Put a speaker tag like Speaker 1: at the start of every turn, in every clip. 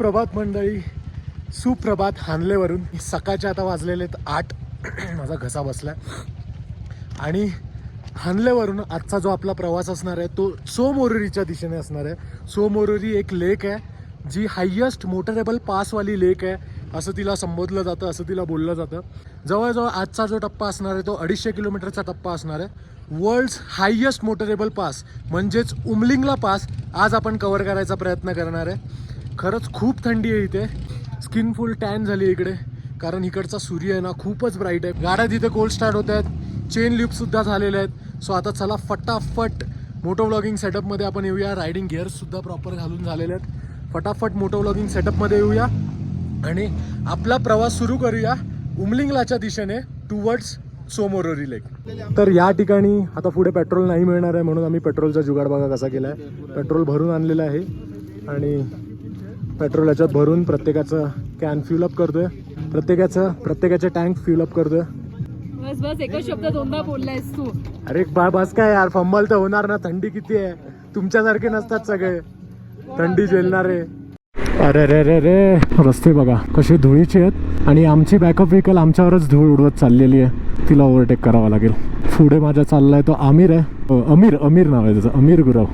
Speaker 1: सुप्रभात मंडळी. सुप्रभात हानलेवरून. सकाळचे आता वाजलेले आहेत आठ. माझा घसा बसला आणि हानलेवरून आजचा जो आपला प्रवास असणार आहे तो सोमोरुरीच्या दिशेने असणार आहे. सोमोरुरी एक लेक आहे जी हायेस्ट मोटरेबल पासवाली लेक आहे असं तिला संबोधलं जातं असं तिला बोललं जातं. जवळजवळ आजचा जो टप्पा असणार आहे तो अडीचशे किलोमीटरचा टप्पा असणार आहे. वर्ल्ड्स हायेस्ट मोटरेबल पास म्हणजेच उमलिंगला पास आज आपण कवर करायचा प्रयत्न करणार आहे. खरंच खूप थंडी आहे इथे. स्किन फुल टॅन झाली इकडे. कारण इकडचा सूर्य आहे ना खूपच ब्राईट आहे. गाड्या तिथे कोल्ड स्टार्ट होत आहेत. चेन लिफ्टसुद्धा झालेल्या आहेत. सो आता चला फटाफट मोटो व्लॉगिंग सेटअपमध्ये आपण येऊया. रायडिंग गिअर्ससुद्धा प्रॉपर घालून झालेले आहेत. फटाफट मोटो व्लॉगिंग सेटअपमध्ये येऊया. आणि आपला प्रवास सुरू करूया उमलिंगलाच्या दिशेने टुवर्ड्स सोमोरोरी लेक तर या ठिकाणी आता पुढे पेट्रोल नाही मिळणार आहे म्हणून आम्ही पेट्रोलचा जुगाड बघा कसा केला आहे पेट्रोल भरून आणलेलं आहे. आणि पेट्रोल याच्यात भरून प्रत्येकाचं कॅन फ्युलअप करतोय. प्रत्येकाचं प्रत्येकाचे टँक फ्युलअप करतोय.
Speaker 2: बस बस एकच शब्द दोनदा बोललायस तू.
Speaker 1: अरे बा बस काय यार फंबल तर होणार ना थंडी किती आहे? तुमच्यासारखे नसतात सगळे. थंडी झेलणारे. अरे रे रे रे. रस्ते बघा कसे धुळीचे आहेत. आणि आमची बॅकअप व्हेकल आमच्यावरच धूळ उडवत चाललेली आहे. तिला ओव्हरटेक करावं लागेल. पुढे माझ्या चाललाय तो आमिर आहे. अमीर अमीर नाव आहे त्याचं अमीर गुरव.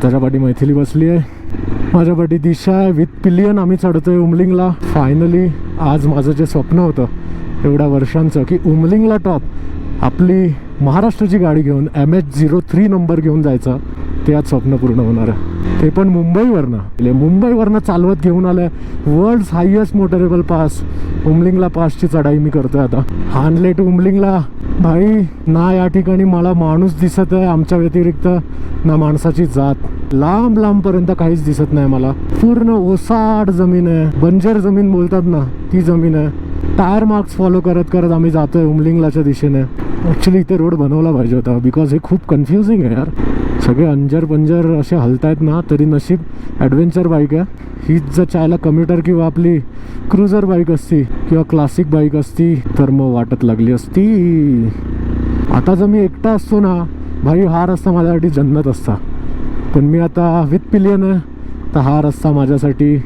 Speaker 1: त्याच्या पाठी मैथिली बसली आहे. माझ्या बडी दिशा आहे विथ पिलियन आम्ही चढतोय उमलिंगला. फायनली आज माझं जे स्वप्न होतं एवढ्या वर्षांचं की उमलिंगला टॉप आपली महाराष्ट्राची गाडी घेऊन M H zero three number घेऊन जायचं ते आज स्वप्न पूर्ण होणार आहे. ते पण मुंबईवरनं. म्हणजे मुंबईवरनं चालवत घेऊन आलं world highest motorable pass Umlingla पासची चढाई मी करतोय आता. हानले टू उमलिंगला. भाई ना या ठिकाणी मला माणूस दिसत आहे आमच्या व्यतिरिक्त ना माणसाची जात. लांब लांबपर्यंत काहीच दिसत नाही मला. पूर्ण ओसाड जमीन आहे. बंजर जमीन बोलतात ना ती जमीन आहे. टायर मार्क्स फॉलो करत करत आम्ही जातोय उमलिंगलाच्या दिशेने. ॲक्च्युली इथे रोड बनवला पाहिजे होता बिकॉज हे खूप कन्फ्युजिंग आहे यार. सगळे अंजर पंजर असे हलतायत ना तरी नशीब ॲडव्हेंचर बाईक आहे. हीच जर चायला कम्युटर किंवा आपली क्रुझर बाईक असती किंवा क्लासिक बाईक असती तर मग वाटत लागली असती. आता जर मी एकटा असतो ना भाई हा रस्ता माझ्यासाठी जन्नत असता. पण मी आता विथ पिलियन आहे तर हा रस्ता माझ्यासाठी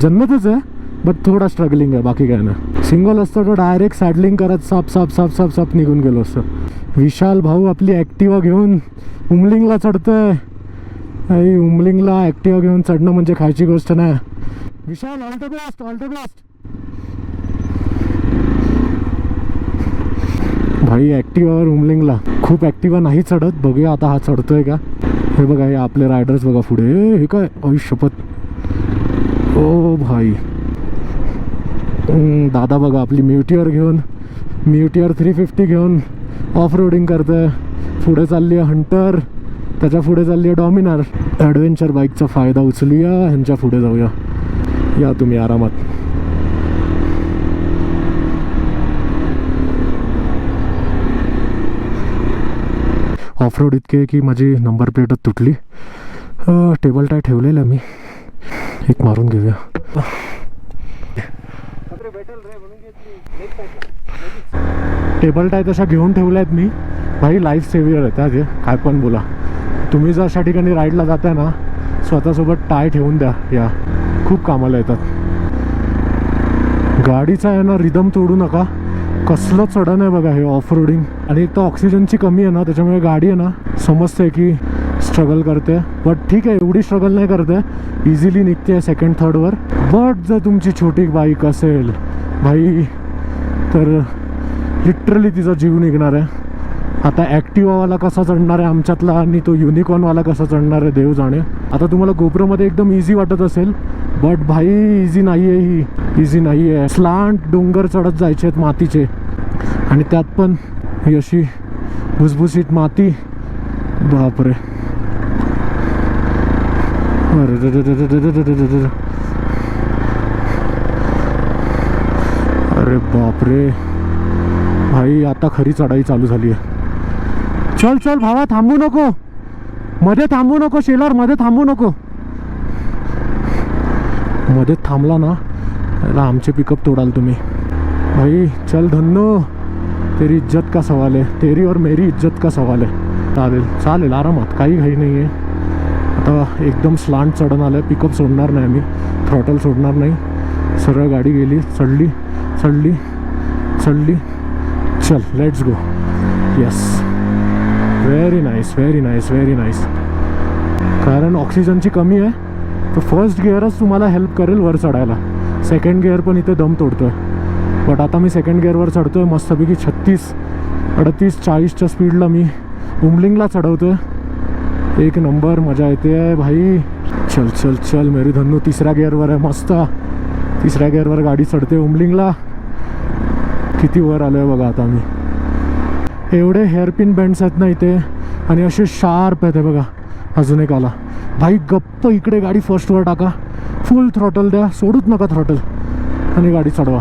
Speaker 1: जन्मतच आहे बट थोडा स्ट्रगलिंग आहे बाकी काय ना सिंगल असतं तर डायरेक्ट सॅडलिंग करत साप साप साप साप साप निघून गेलो असतं. विशाल भाऊ आपली ॲक्टिवा घेऊन उमलिंगला चढतोय. आई उमलिंगला ॲक्टिवा घेऊन चढणं म्हणजे खायची गोष्ट नाही. Vishal Alto blast Alto blast भाई ॲक्टिवावर उमलिंगला. खूप ॲक्टिवा नाही चढत. बघूया आता हा चढतोय का. हे बघा हे आपले रायडर्स बघा पुढे. हे काय? आयुष्यपत ओ भाई. दादा बघा आपली म्युटियर घेऊन म्युटियर थ्री फिफ्टी घेऊन ऑफ रोडिंग करतं पुढे चालली आहे हंटर त्याच्या पुढे चालली आहे डॉमिनार ॲडव्हेंचर बाईकचा फायदा उचलूया ह्यांच्या पुढे जाऊया. या तुम्ही आरामात. ऑफ रोड इतके की माझी नंबर प्लेटच तुटली. टेबल टाय ठेवलेलं मी. एक मारून घेऊया. टेबल टाय तशा घेऊन ठेवल्या आहेत मी. भाई लाईफ सेवियर आहेत हा काय पण बोला. तुम्ही जर अशा ठिकाणी राईडला जाताय ना स्वतःसोबत टाय ठेवून द्या. या. खूप कामाला येतात. गाडीचा आहे ना रिदम तोडू नका. कसलं चढण आहे बघा हे ऑफ रोडिंग आणि एक तर ऑक्सिजनची कमी आहे ना त्याच्यामुळे गाडी आहे ना समजते की स्ट्रगल करते. बट ठीक आहे एवढी स्ट्रगल नाही करते. इझिली निघते सेकंड थर्डवर बट जर तुमची छोटी बाईक असेल भाई तर लिटरली तिचा जीव निघणार आहे. आता ॲक्टिवावाला कसा चढणार आहे आमच्यातला आणि तो युनिकॉर्नवाला कसा चढणार आहे देव जाणे. आता तुम्हाला गोप्रोमध्ये एकदम इझी वाटत असेल बट भाई इझी नाही आहे ही. इझी नाही आहे स्लांट डोंगर चढत जायचे आहेत मातीचे. आणि त्यात पण ही अशी भुसभुशीत माती. बापरे. अरे बापरे. भाई आता खरी चढाई चालू झाली आहे. चल चल भावा थांबू नको. मध्ये थांबू नको शेलारमध्ये थांबू नको. मध्ये थांबला ना आमचे पिकअप तोडाल तुम्ही. भाई चल धन्नो. तेरी इज्जत का सवाल है? तेरी और मेरी इज्जत का सवाल है। चालेल चालेल आरामात काही घाई नाही आहे. आता एकदम स्लांट चढून आलं पिकअप सोडणार नाही मी थ्रॉटल सोडणार नाही. सरळ गाडी गेली. चढली चढली चढली. चल let's go yes very nice very nice very nice कारण ऑक्सिजनची कमी आहे. तर फर्स्ट गिअरच तुम्हाला हेल्प करेल वर चढायला. सेकंड गिअर पण इथे दम तोडतोय. बट आता मी सेकंड गिअरवर चढतोय. मस्तपैकी छ तीस अडतीस चाळीसच्या स्पीडला मी उमलिंगला चढवतो एक नंबर मजा येते आहे भाई. चल चल चल मेरी धन्नू तिसऱ्या गिअरवर आहे मस्त. तिसऱ्या गिअरवर गाडी चढते उमलिंगला. किती वर आलोय बघा आता मी. एवढे हेअरपिन बँड्स आहेत ना इथे आणि असे शार्प आहेत बघा. अजून एक आला. भाई गप्प इकडे गाडी फर्स्टवर टाका. फुल थ्रॉटल द्या सोडूच नका थ्रॉटल आणि गाडी चढवा.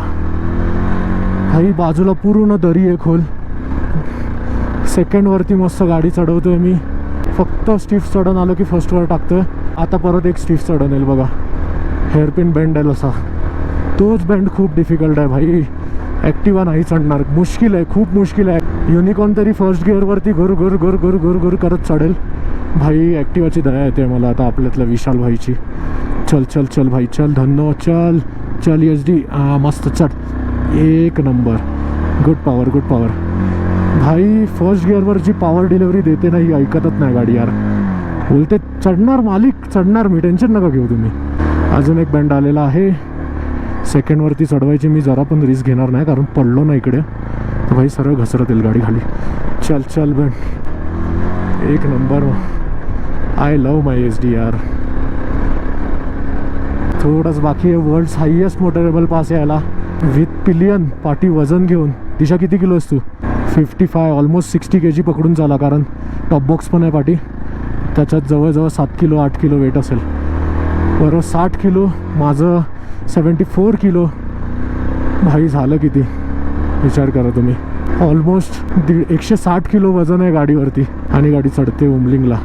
Speaker 1: भाई बाजूला पूर्ण दरी आहे खोल. सेकंडवरती मस्त गाडी चढवतोय मी. फक्त स्टिफ चढण आलं की फर्स्टवर टाकतोय. आता परत एक स्टिफ चढण येईल बघा. हेअरपिन बेंड आहे असा. तोच बेंड खूप डिफिकल्ट आहे भाई. ॲक्टिवा नाही चढणार. मुश्किल आहे खूप मुश्किल आहे. युनिकॉन तरी फर्स्ट गिअरवरती घर घर गुर गुर घर घर करत चढेल. भाई ॲक्टिवाची दया येते मला आता आपल्यातल्या विशाल भाईची. चल चल चल भाई चल धन्नो चल. चल एच डी मस्त चढ. एक number. Good power good power भाई फर्स्ट गिअरवर जी पॉवर डिलिव्हरी देते ना ही ऐकतच नाही गाडी यार. बोलते चढणार मालिक चढणार मी. टेन्शन नका घेऊ तुम्ही. अजून एक बँड आलेला आहे. सेकंडवरती चढवायची मी जरा पण रिस्क घेणार नाही कारण पडलो ना इकडे. तर भाई सरळ घसरत येईल गाडी खाली. चल चल बँड एक number. I love my S D R थोडंच बाकी आहे. वर्ल्ड्स हायेस्ट मोटरेबल पास यायला. विथ पिलियन पाठी वजन घेऊन. दिशा किती किलो आहेस तू? Fifty five almost sixty K G पकडून चाला कारण टॉप बॉक्स पण आहे पाठी त्याच्यात जवळजवळ सात किलो आठ किलो वेट असेल. बरोबर साठ किलो माझं सेवन्टी फोर किलो. भाई झालं किती? विचार करा तुम्ही. ऑलमोस्ट दीड एकशे साठ किलो वजन आहे गाडीवरती. आणि गाडी चढते उमलिंगला.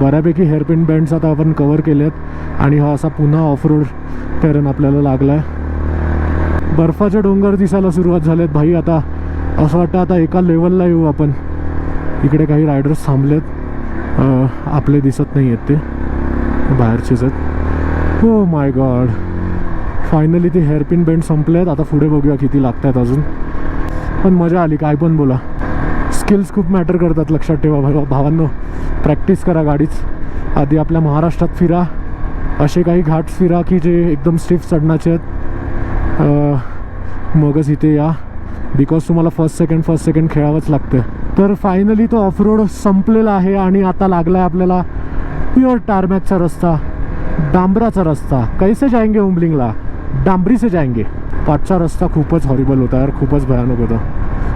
Speaker 1: बऱ्यापैकी हेअरपिन बँड्स आता आपण कवर केले आहेत आणि हा असा पुन्हा ऑफ रोड टेरन आपल्याला लागला आहे बर्फाचे डोंगर दिसायला सुरुवात झालेत. भाई आता असं वाटतं आता एका लेवलला येऊ आपण. इकडे काही रायडर्स थांबलेत. आपले दिसत नाही आहेत ते. बाहेरचेच आहेत. हो माय गॉड फायनली ते हेअरपिन बेंड संपले आहेत आता पुढे बघूया किती लागत आहेत अजून. पण मजा आली काय पण बोला. स्किल्स खूप मॅटर करतात लक्षात ठेवा भावा भावांनो. प्रॅक्टिस करा गाडीच. आधी आपल्या महाराष्ट्रात फिरा. असे काही घाट्स फिरा की जे एकदम स्टिफ चढण्याचे आहेत. मगच इथे या. बिकॉज तुम्हाला फर्स्ट सेकंड फर्स्ट सेकंड खेळावंच लागतं तर फायनली तो ऑफ रोड संपलेला आहे आणि आता लागला आहे आपल्याला प्युअर टारमॅकचा रस्ता डांबराचा रस्ता. कैसे जाएंगे उमलिंगला डांबरी से जाएंगे पाठचा रस्ता खूपच हॉरिबल होता यार खूपच भयानक होता.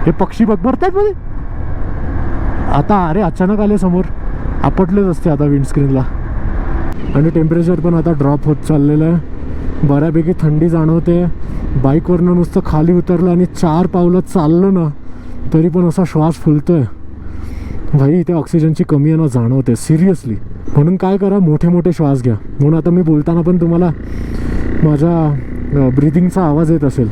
Speaker 1: हे पक्षी बघ भरतायत मध्ये? आता अरे अचानक आले समोर. आपटलेच असते आता विंडस्क्रीनला आणि टेम्परेचर पण आता ड्रॉप होत चाललेलं आहे. बऱ्यापैकी थंडी जाणवते. बाईकवरनं नुसतं खाली उतरलं आणि चार पावलं चाललं ना तरी पण असा श्वास फुलतो आहे भाई इथे ऑक्सिजनची कमी आहे ना जाणवते. सिरियसली म्हणून काय करा मोठे मोठे श्वास घ्या. म्हणून आता मी बोलताना पण तुम्हाला माझ्या ब्रिदिंगचा आवाज येत असेल.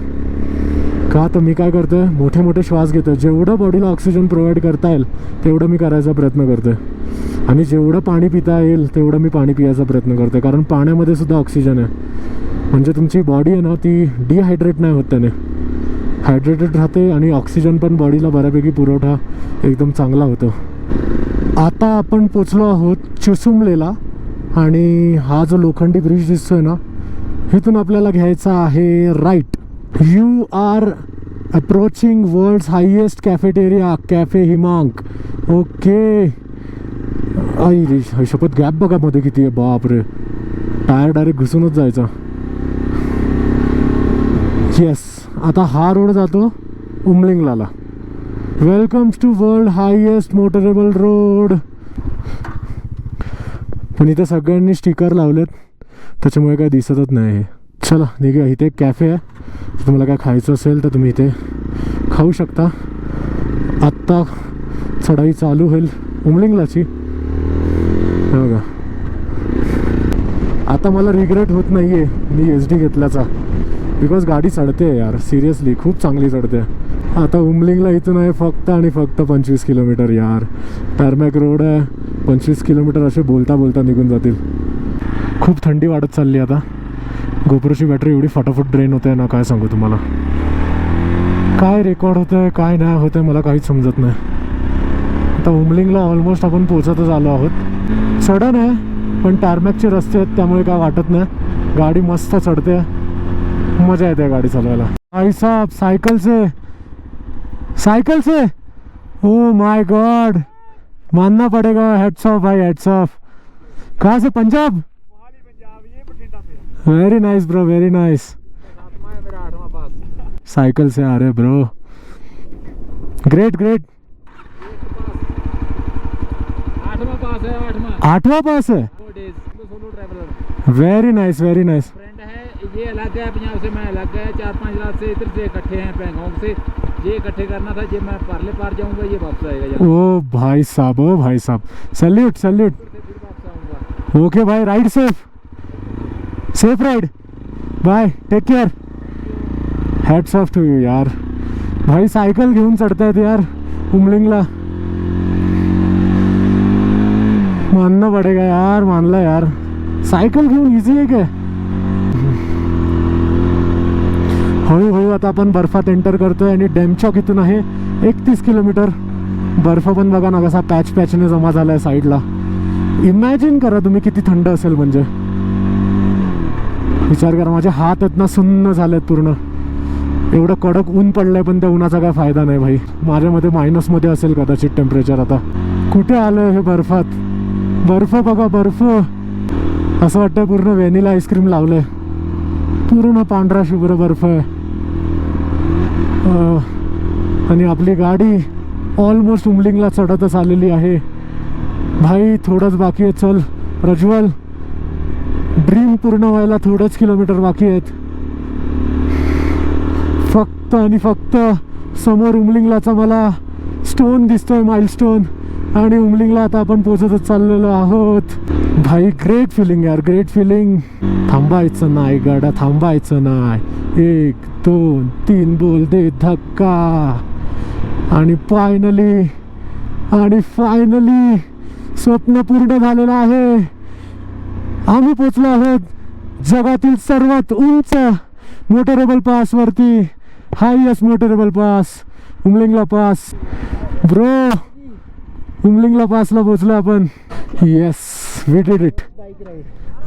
Speaker 1: का तर मी काय करतोय मोठे मोठे श्वास घेतोय. जेवढं बॉडीला ऑक्सिजन प्रोव्हाइड करता येईल तेवढं मी करायचा प्रयत्न करतोय. आणि जेवढं पाणी पिता येईल तेवढं मी पाणी पियाचा प्रयत्न करतोय. कारण पाण्यामध्ये सुद्धा ऑक्सिजन आहे. म्हणजे तुमची बॉडी आहे ना ती डिहायड्रेट नाही होत त्याने. हायड्रेटेड राहते आणि ऑक्सिजन पण बॉडीला बऱ्यापैकी पुरवठा एकदम चांगला होतो. आता आपण पोचलो आहोत चिसुमलेला आणि हा जो लोखंडी ब्रिज दिसतोय ना इथून आपल्याला घ्यायचा आहे right you are approaching world's highest cafeteria cafe Himank okay आई रे शपथ गॅप बघा मध्ये किती आहे बापरे. टायर डायरेक्ट घुसूनच जायचा. येस आता हा रोड जातो उमलिंगलाला. Welcomes to world highest motorable road पण इथे सगळ्यांनी स्टिकर लावलेत. त्याच्यामुळे काय दिसतच नाही हे. चला निघूया. इथे एक कॅफे आहे. तुम्हाला काय खायचं असेल तर तुम्ही इथे खाऊ शकता. आत्ता चढाई चालू होईल उमलिंगलाची. बघा. आता मला रिग्रेट होत नाही आहे मी एच डी घेतल्याचा. बिकॉज गाडी चढते यार सिरियसली खूप चांगली चढते आता उमलिंगला इथून आहे फक्त आणि फक्त पंचवीस किलोमीटर यार. टर्मॅक रोड आहे पंचवीस किलोमीटर असे बोलता बोलता निघून जातील. खूप थंडी वाढत चालली आता. गोप्रोची बॅटरी एवढी फटाफट ड्रेन होते ना काय सांगू तुम्हाला? काय रेकॉर्ड होतं आहे काय नाही होतं आहे मला काहीच समजत नाही. आता उमलिंगला ऑलमोस्ट आपण पोचतच आलो आहोत. चढण आहे पण टारमॅकचे रस्ते आहेत त्यामुळे काय वाटत नाही. गाडी मस्त चढते. मज़ा येते गाडी चालवायला आई साहब सायकल से साइकिल से? ओ माय गॉड मानना पड़ेगा हेड्स ऑफ़ भाई हेड्स ऑफ़ कहाँ से Punjab? Very nice bro very nice cycle से आ रहे ब्रो ग्रेट ग्रेट
Speaker 3: आठवां पास है
Speaker 1: है? वेरी नाइस वेरी नाइस
Speaker 3: ये अलग है, पंजाब से मैं अलग है। चार पाँच रात से इधर से इकट्ठे हैं पैंगोंग से। ये इकट्ठे करना था, ये मैं पार्ले पार जाऊँगा, ये वापस आएगा
Speaker 1: ओ भाई साहब, ओ भाई साहब। Salute salute. ओके भाई ride safe safe ride bye take care hats off to you यार। भाई सायकल घेऊन चढतायत यार, उमलिंगला। मानना पडेगा यार, मानला यार। सायकल घेऊन इझी आहे काय? हळूहळू आता आपण बर्फात एंटर करतोय आणि डॅमचॉक इथून आहे. एकतीस किलोमीटर. बर्फ पण बघा ना कसा पॅच पॅचने जमा झालाय साईडला इमॅजिन करा तुम्ही किती थंड असेल म्हणजे. विचार करा माझे हात आहेत ना सुन्न झालेत पूर्ण. एवढं कडक ऊन पडलंय पण त्या उन्हाचा काय फायदा नाही भाई. माझ्या मते मायनसमध्ये असेल कदाचित टेम्परेचर आता. कुठे आलं हे बर्फात? बर्फ बघा बर्फ. असं वाटतं पूर्ण व्हॅनिला आईस्क्रीम लावलंय. पूर्ण पांढरा शुभ्र बर्फ आहे. आणि आपली गाडी ऑलमोस्ट उमलिंगला चढतच आलेली आहे. भाई थोडंच बाकी आहे चल. प्रज्वल ड्रीम पूर्ण व्हायला थोडंच किलोमीटर बाकी आहेत. फक्त आणि फक्त समोर उमलिंगलाचा मला स्टोन दिसतोय माइलस्टोन आणि उमलिंगला आता आपण पोचतच चाललेलो आहोत. भाई ग्रेट फिलिंग यार ग्रेट फिलिंग थांबायचं नाही गाडा थांबायचं नाही. एक दोन तीन बोल दे धक्का. आणि फायनली आणि फायनली स्वप्न पूर्ण झालेलं आहे. आम्ही पोचलो आहोत जगातील सर्वात उंच मोटरेबल पास वरती. Highest motorable pass Umlingla pass bro Umlingla पासला पोचलो आपण. Yes we did it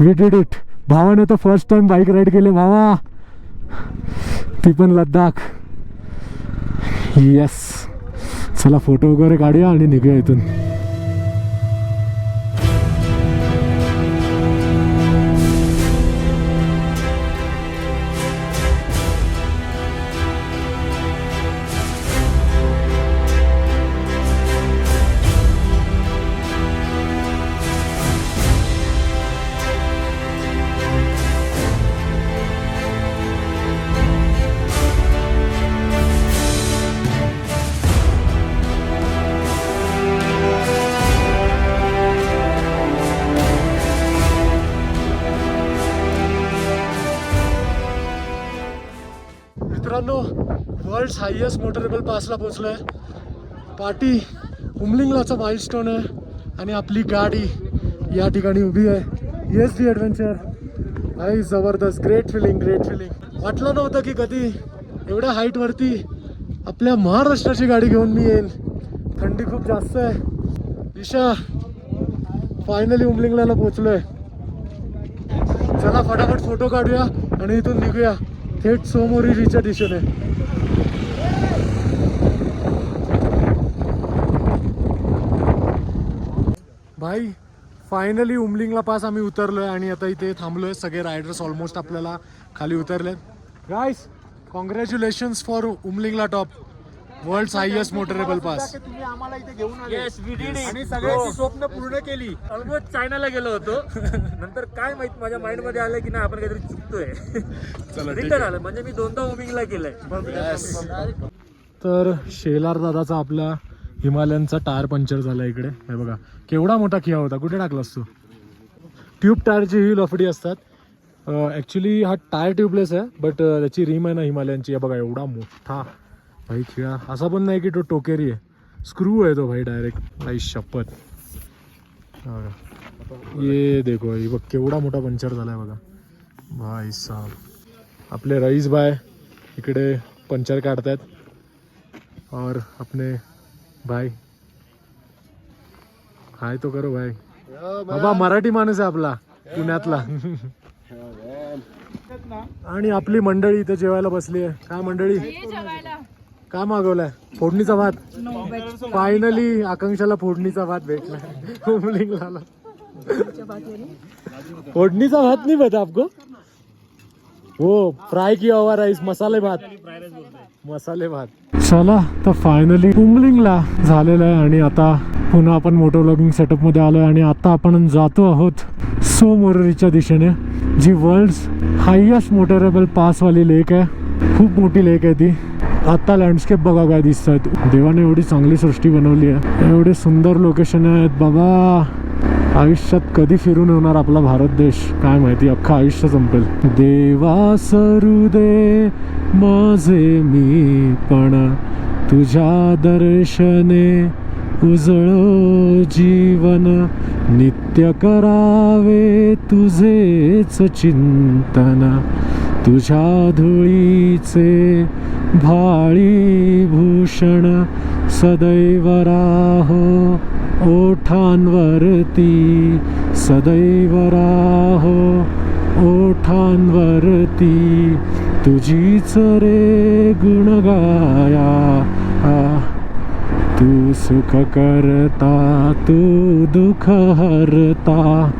Speaker 1: we did it भावाने तर फर्स्ट टाइम बाईक राईड केले भावा. ती पण लद्दाख. येस चला फोटो वगैरे काढूया आणि निघूया इथून. वर्ल्ड हायएस्ट मोटरेबल पासला पोचलं आहे पाटी उमलिंगलाचा माइलस्टोन आहे आणि आपली गाडी या ठिकाणी उभी आहे. येस दी ॲडव्हेंचर आई जबरदस्त. ग्रेट फिलिंग ग्रेट फिलिंग वाटलं नव्हतं की कधी एवढ्या हाईटवरती आपल्या महाराष्ट्राची गाडी घेऊन मी येईल थंडी खूप जास्त आहे. ईशा फायनली उमलिंगला पोचलोय चला फटाफट फोटो काढूया आणि इथून निघूया. थेट सोमोरीच्या दिशेने. भाई फायनली उमलिंगला पास आम्ही उतरलोय आणि आता इथे थांबलोय. सगळे रायडर्स ऑलमोस्ट आपल्याला खाली उतरलेत. Guys congratulations for Umlingla top world highest motorable pass
Speaker 4: तुम्ही आम्हाला इथे घेऊन आले
Speaker 3: Yes, we did it.
Speaker 4: आणि सगळ्यांची स्वप्न पूर्ण केली.
Speaker 3: ऑलमोस्ट चायनाला गेलो होतो. नंतर काय माहीत माझ्या माइंडमध्ये आलं की नाही आपण काहीतरी चुकतोय. रिटर्न आलं. म्हणजे मी दोनदा ओमिंगला केलंय.
Speaker 1: तर शेलार दादाचा आपला हिमालयनचा टायर पंक्चर झाला इकडे. हे बघा केवढा मोठा खिया होता. कुठे टाकलास तू? ट्यूब टायरची ही लफडी असतात. ॲक्च्युली हा टायर ट्यूबलेस आहे बट त्याची रिम आहे ना हिमालयनची हे बघा एवढा मोठा भाई खिळा असा पण नाही की तो टोकेरी आहे. स्क्रू आहे तो भाई डायरेक्ट भाई शपथ. ये देखो हे बघ केवढा मोठा पंक्चर झाला आहे बघा. भाई साहब आपले रईस बाय इकडे पंचर काढतायत. और अपने भाई हाय तो करो भाई. बाबा मराठी माणूस आहे आपला पुण्यातला. आणि आपली मंडळी इथे जेवायला बसली आहे. काय मंडळी?
Speaker 2: ये जेवायला.
Speaker 1: काय मागवलाय? फोडणीचा भात? फायनली आकांक्षाला फोडणीचा भात भेटला. फोडणीचा भात नाही भेटा आपको? हो फ्राय किया हुआ राईस मसाले भात. मसाले भात. चला तर फायनली कुंबलिंगला झालेलं आहे आणि आता पुन्हा आपण मोटो लॉगिंग सेटअपमध्ये आलोय आणि आता आपण जातो आहोत सो मोररीच्या दिशेने जी वर्ल्ड हायेस्ट मोटरेबल पासवाली लेक आहे. खूप मोठी लेक आहे ती. आता लँडस्केप बघा काय दिसत आहेत देवाने एवढी चांगली सृष्टी बनवली आहे. एवढे सुंदर लोकेशन आहेत बाबा. आयुष्यात कधी फिरून होणार आपला भारत देश? काय माहिती अख्खं आयुष्य संपेल. देवा सरू दे माझे मी पण. तुझ्या दर्शने उजळो जीवन. नित्य करावे तुझेच चिंतन. तुझ्या धुळीचे भाळी भूषण. सदैव राहो ओठांवरती सदैव राहो ओठांवरती तुझीच रे गुण गाया आ. तू सुख करता तू दुःख हरता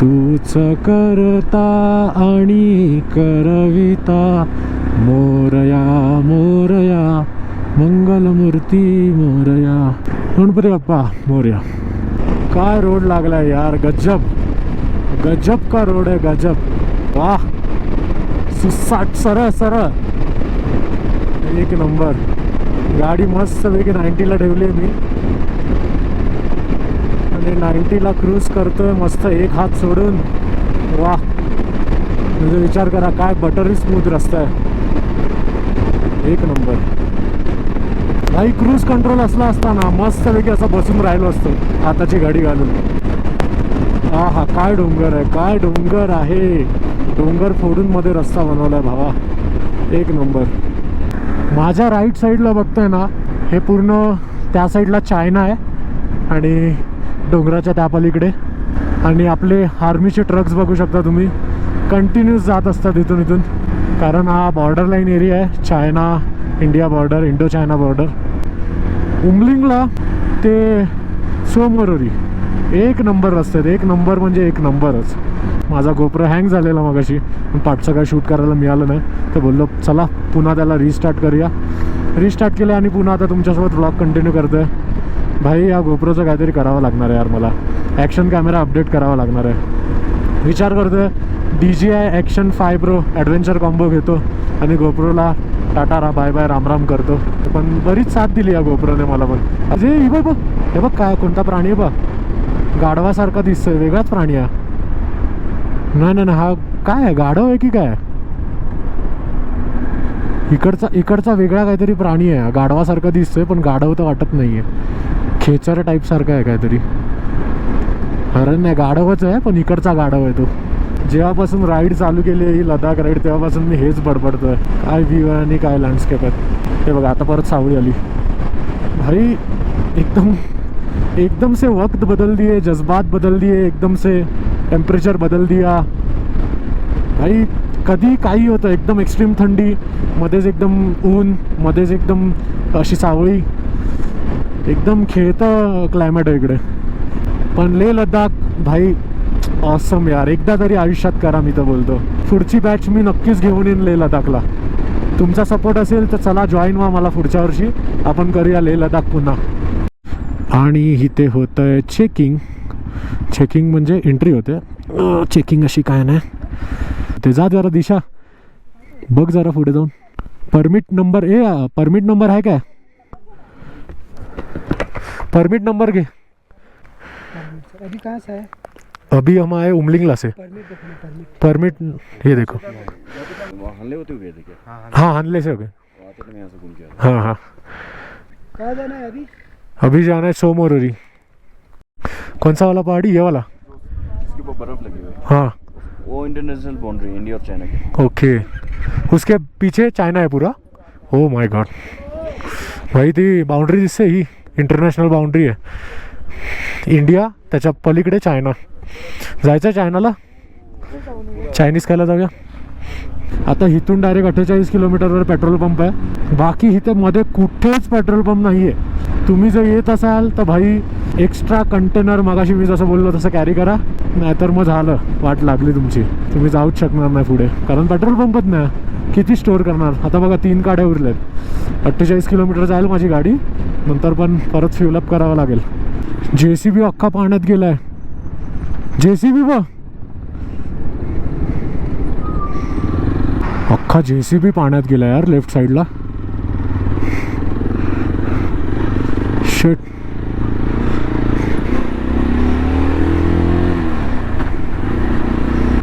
Speaker 1: तूच करता आणि करविता मोरया मोरया मंगलमूर्ती मोरया. गणपती बाप्पा मोरया. काय रोड लागला यार गजब. गजब का रोड आहे गजब. वा सुसाट सरळ सरळ. एक नंबर. गाडी मस्त पैकी नाईन्टीला ठेवली आहे मी. आणि नाईन्टीला क्रूज करतोय मस्त एक हात सोडून. वा म्हणजे विचार करा काय बटरी स्मूथ रस्ता आहे. एक नंबर. काही क्रूज कंट्रोल असला असता ना मस्त असं बसून राहिलो असतो. हाताची गाडी घालून. हा हा काय डोंगर आहे काय डोंगर आहे. डोंगर फोडून मध्ये रस्ता बनवलाय भावा. एक नंबर. माझ्या राईट साईडला बघतोय ना हे पूर्ण त्या साईडला चायना आहे आणि डोंगराच्या त्या पलीकडे. आणि आपले आर्मीचे ट्रक्स बघू शकता तुम्ही. कंटिन्यूस जात असतात इथून इथून कारण हा बॉर्डर लाईन एरिया आहे. China India border Indo China border Umlingla ते सोमवरोरी. एक नंबर रस्ते आहेत एक नंबर म्हणजे एक नंबरच. माझा गोप्रो हँग झालेला मगाशी. पण पाठचं काय शूट करायला मिळालं नाही. तर बोललो चला पुन्हा त्याला रिस्टार्ट करूया. रिस्टार्ट केलं आणि पुन्हा आता तुमच्यासोबत ब्लॉग कंटिन्यू करतोय. भाई या गोप्रोचं काहीतरी करावं लागणार आहे यार मला. ॲक्शन कॅमेरा अपडेट करावा लागणार आहे. विचार करतोय D J I action five pro adventure combo घेतो आणि गोप्रोला टाटा रा बाय बाय रामराम करतो. पण बरीच साथ दिली या गोप्रोने मला पण. अरे हे बघ बघ हे बघ काय कोणता प्राणी आहे बघ गाढवासारखा दिसतोय वेगळाच प्राणी आहे. नाही नाही नाही, हा काय आहे? गाढव आहे की काय? इकडचा इकडचा वेगळा काहीतरी प्राणी आहे. गाढवासारखा दिसतोय पण गाढव तर वाटत नाही आहे खेचर टाईपसारखं आहे काहीतरी. अरे नाही गाढवच आहे पण इकडचा गाढव आहे तो. जेव्हापासून राईड चालू केली आहे ही लडाख राईड तेव्हापासून मी हेच बडबडतोय. काय व्ह्यू आहे आणि काय लँडस्केप आहेत हे बघा आता परत सावळी आली. भाई एकदम एकदम से वक्त बदल दिए जज्बात बदल दिए एकदम से टेम्परेचर बदल दिया. भाई कधी काही होतं एकदम एक्स्ट्रीम थंडी मध्येच एकदम ऊन मध्येच एकदम अशी सावळी. एकदम खेळतं क्लायमेट आहे इकडे. पण लेह लडाख भाई ऑसम यार. एकदा तरी आयुष्यात करा मी तर बोलतो. पुढची बॅच मी नक्कीच घेऊन येईन लेह लडाखला तुमचा सपोर्ट असेल तर चला जॉईन व्हा मला पुढच्या वर्षी. आपण करूया लेह लडाख पुन्हा. आणि इथे होतं आहे चेकिंग चेकिंग म्हणजे एंट्री होते. चेकिंग अशी काय नाही. ते जा जरा दिशा. बघ जरा पुढे जाऊन. परमिट नंबर ए परमिट नंबर आहे काय? परमिट नंबर घे.
Speaker 4: काय
Speaker 1: अभी हम आए उमलिंगला से। परमिट ये देखो।
Speaker 5: वहाँ होते हुए थे
Speaker 1: हाँ हानले। से हो गए।
Speaker 5: वहाँ तो
Speaker 1: हाँ हाँ।
Speaker 4: जाना है अभी?
Speaker 1: अभी जाना है सोमोररी। कौन सा वाला पहाड़ी? ये वाला?
Speaker 5: इसके ऊपर बर्फ़ लगी हुई है।
Speaker 1: हाँ।
Speaker 5: वो इंटरनेशनल बाउंड्री इंडिया और चाइना की।
Speaker 1: ओके। उसके पीछे चाइना है पूरा। ओ माय गॉड भाई ती बाउंड्री जिससे ही इंटरनॅशनल बाउंड्री आहे इंडिया त्याच्या पलीकडे चायना जायचं चायनाला? चायनीज खायला जाऊया. आता इथून डायरेक्ट अठ्ठेचाळीस किलोमीटरवर पेट्रोल पंप आहे. बाकी इथे मध्ये कुठेच पेट्रोल पंप नाही आहे तुम्ही जर येत असाल तर भाई एक्स्ट्रा कंटेनर मगाशी मी जसं बोललो तसं कॅरी करा. नाहीतर मग झालं. वाट लागली तुमची. तुम्ही जाऊच शकणार नाही पुढे. कारण पेट्रोल पंपच नाही. किती स्टोअर करणार? आता बघा तीन गाड्या उरल्यात. अठ्ठेचाळीस किलोमीटर जाईल माझी गाडी. नंतर पण परत फ्युलअप करावं लागेल. जे सी बी अख्खा पाण्यात गेला आहे सी बी बघ अख्खा जे सी बी पाण्यात गेला यार लेफ्ट साईडला शेट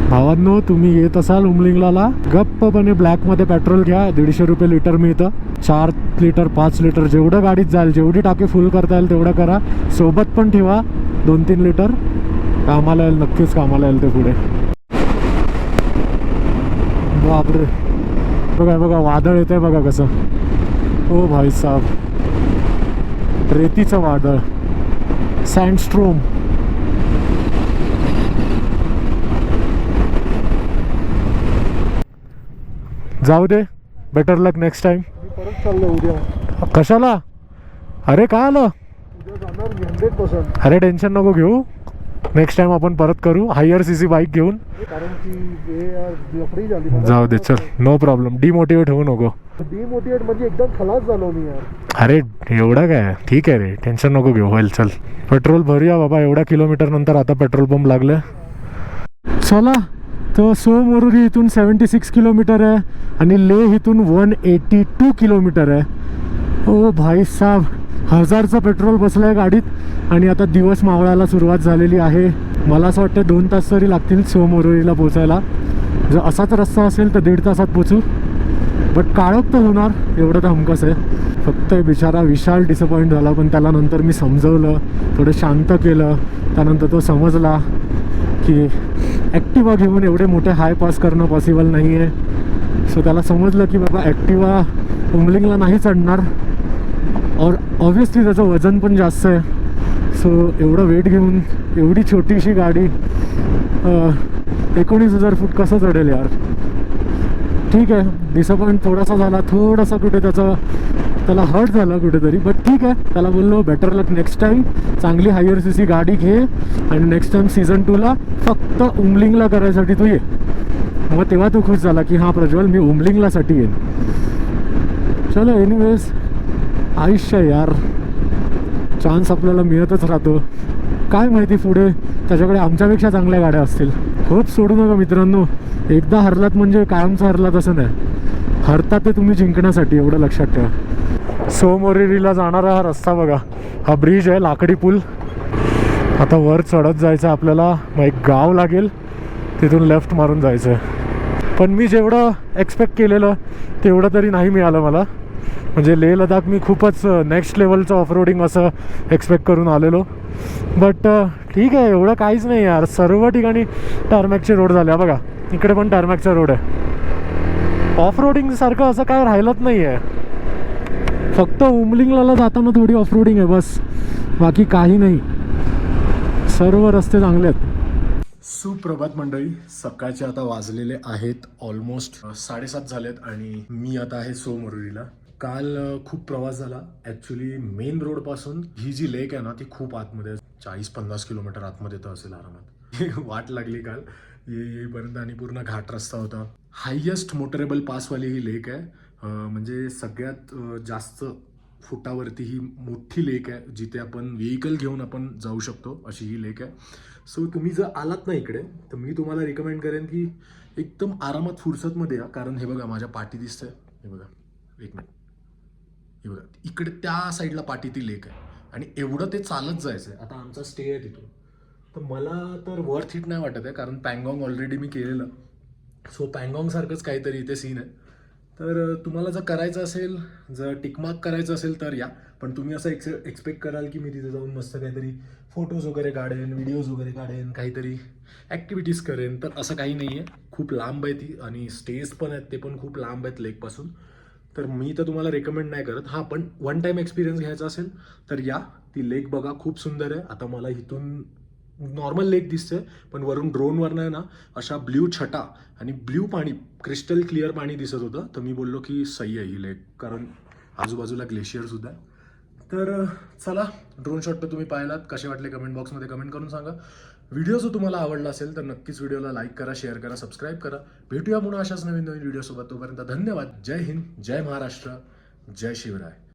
Speaker 1: भावांनो तुम्ही येत असाल उमलिंगला गप्पपणे ब्लॅकमध्ये पेट्रोल घ्या दीडशे रुपये लिटर मिळतं. चार लिटर पाच लिटर जेवढं गाडीत जाईल जेवढी टाकी फुल करता येईल तेवढं करा. सोबत पण ठेवा दोन तीन लिटर कामाला येईल नक्कीच कामाला येईल ते पुढे. बापरे. बघा बघा वादळ येतंय बघा कसं. ओ भाई साहब रेतीचं वादळ. सँडस्ट्रोम जाऊ दे. बेटर लक नेक्स्ट टाइम
Speaker 4: परत चाललो उद्या.
Speaker 1: कशाला? अरे काय आलं? अरे टेन्शन नको घेऊ. नेक्स्ट टाइम आपण परत करू. हायर सी सी बाईक घेऊन. जाऊ दे चल. नो प्रॉब्लेम डिमोटिवेट होऊ नको.
Speaker 4: डिमोटिवेट म्हणजे एकदम खलास झालो मी यार.
Speaker 1: अरे एवढं काय? ठीक आहे रे. टेन्शन नको घेऊ. होईल चल. पेट्रोल भरूया बाबा. एवढ्या किलोमीटर नंतर आता पेट्रोल पंप लागले. चला. तर सोमवरुरी इथून सेवन्टी सिक्स किलोमीटर आहे आणि लेह इथून वन एटी टू किलोमीटर आहे. ओ भाई साहब हजारचं पेट्रोल बसलं आहे गाडीत आणि आता दिवस मावळायला सुरुवात झालेली आहे. मला असं वाटतं दोन तास तरी लागतील सोमवरुरीला पोचायला जर असाच रस्ता असेल तर दीड तासात पोचू बट काळोख तर होणार एवढं तर हमकस आहे. फक्त बिचारा विशाल डिसअपॉइंट झाला पण त्याला नंतर मी समजवलं थोडं शांत केलं त्यानंतर तो समजला की ॲक्टिवा घेऊन एवढे मोठे हाय पास करणं पॉसिबल नाही आहे सो त्याला समजलं की बाबा ॲक्टिवा उमलिंगला नाही चढणार. और ऑब्वियसली त्याचं वजन पण जास्त आहे. सो एवढं वेट घेऊन एवढी छोटीशी गाडी एकोणीस हजार फूट कसं चढेल यार? ठीक आहे डिसअपॉइंट थोडासा झाला थोडासा कुठे त्याचा त्याला हर्ट झाला कुठेतरी बट ठीक आहे त्याला बोललो बेटर लक नेक्स्ट टाईम चांगली हायर सी सी गाडी घे आणि नेक्स्ट टाईम सीझन टूला फक्त उमलिंगला करायसाठी तू ये. मग तेव्हा तो खुश झाला की हां प्रज्वल मी उमलिंगलासाठी येईन. चलो एनिवेज आयुष्य यार. चान्स आपल्याला मिळतच राहतो. काय माहिती पुढे? त्याच्याकडे आमच्यापेक्षा चांगल्या गाड्या असतील. होप सोडू नका मित्रांनो. एकदा हरलात म्हणजे कायमचं हरलात असं नाही. हरता ते तुम्ही जिंकण्यासाठी एवढं लक्षात ठेवा. सोमोरेरीला जाणारा हा रस्ता बघा. हा ब्रिज आहे लाकडी पूल. आता वर चढत जायचं आपल्याला. मग एक गाव लागेल. तिथून लेफ्ट मारून जायचं. आहे पण मी जेवढं एक्सपेक्ट केलेलं तेवढं तरी नाही मिळालं मला. म्हणजे लेह लडाख मी खूपच नेक्स्ट लेवलचं ऑफरोडिंग असं एक्सपेक्ट करून आलेलो. बट ठीक आहे एवढं काहीच नाही यार. सर्व ठिकाणी टारमॅकचे रोड झाले. बघा इकडे पण टारमॅकचा रोड आहे. ऑफ रोडिंगसारखं असं काय राहिलंच नाही आहे फक्त उमलिंगला जाताना थोडी ऑफ रोडिंग आहे बस. बाकी काही नाही. सर्व रस्ते चांगले आहेत. सुप्रभात मंडळी. सकाळचे आता वाजलेले आहेत ऑलमोस्ट साडेसात झालेत आणि मी आता आहे सोमरुरीला. काल खूप प्रवास झाला. ॲक्च्युली मेन रोडपासून ही जी लेक आहे ना ती खूप आतमध्ये आहे. चाळीस पन्नास किलोमीटर आतमध्ये तर असेल आरामात. वाट लागली काल. ये येईपर्यंत आणि पूर्ण घाट रस्ता होता. हायेस्ट मोटरेबल पासवाली ही लेक आहे. म्हणजे सगळ्यात जास्त फुटावरती ही मोठी लेक आहे जिथे आपण व्हेकल घेऊन आपण जाऊ शकतो अशी ही लेक आहे. सो तुम्ही जर आलात ना इकडे तर मी तुम्हाला रिकमेंड करेन की एकदम आरामात फुरसतमध्ये या कारण हे बघा माझ्या पाठी दिसतंय. हे बघा एक मिनिट. हे बघा इकडे त्या साईडला पाठी ती लेक आहे. आणि एवढं ते चालत जायचं आहे आता आमचा स्टे आहे तिथून. तर मला तर वर्थ हिट नाही वाटत आहे कारण पँगॉंग ऑलरेडी मी केलेलं. सो पँगॉंगसारखंच काहीतरी इथे सीन आहे. तर तुम्हाला जर करायचं असेल जर टिकमार्क करायचं असेल तर या. पण तुम्ही असं एक्स एक्सपेक्ट कराल की मी तिथे जाऊन मस्त काहीतरी फोटोज वगैरे काढेन व्हिडिओज वगैरे काढेन काहीतरी ॲक्टिव्हिटीज करेन. तर असं काही नाही आहे खूप लांब आहे ती. आणि स्टेज पण आहेत ते पण खूप लांब आहेत लेकपासून तर मी तर तुम्हाला रेकमेंड नाही करत. हां पण वन टाईम एक्सपिरियन्स घ्यायचा असेल तर या. ती लेक बघा खूप सुंदर आहे. आता मला इथून नॉर्मल लेक दिसते पण वरून ड्रोनवरनं आहे ना अशा ब्ल्यू छटा आणि ब्ल्यू पाणी क्रिस्टल क्लिअर पाणी दिसत होतं. तर मी बोललो की सही आहे ही लेक कारण आजूबाजूला ग्लेशियरसुद्धा आहे. तर चला ड्रोन शॉट तर तुम्ही पाहिलात. कसे वाटले कमेंट बॉक्समध्ये कमेंट करून सांगा. व्हिडिओ जर तुम्हाला आवडला असेल तर नक्कीच व्हिडिओला लाईक करा शेअर करा सबस्क्राईब करा. भेटूया म्हणून अशाच नवीन नवीन व्हिडिओसोबत तोपर्यंत धन्यवाद. जय हिंद जय महाराष्ट्र जय शिवराय.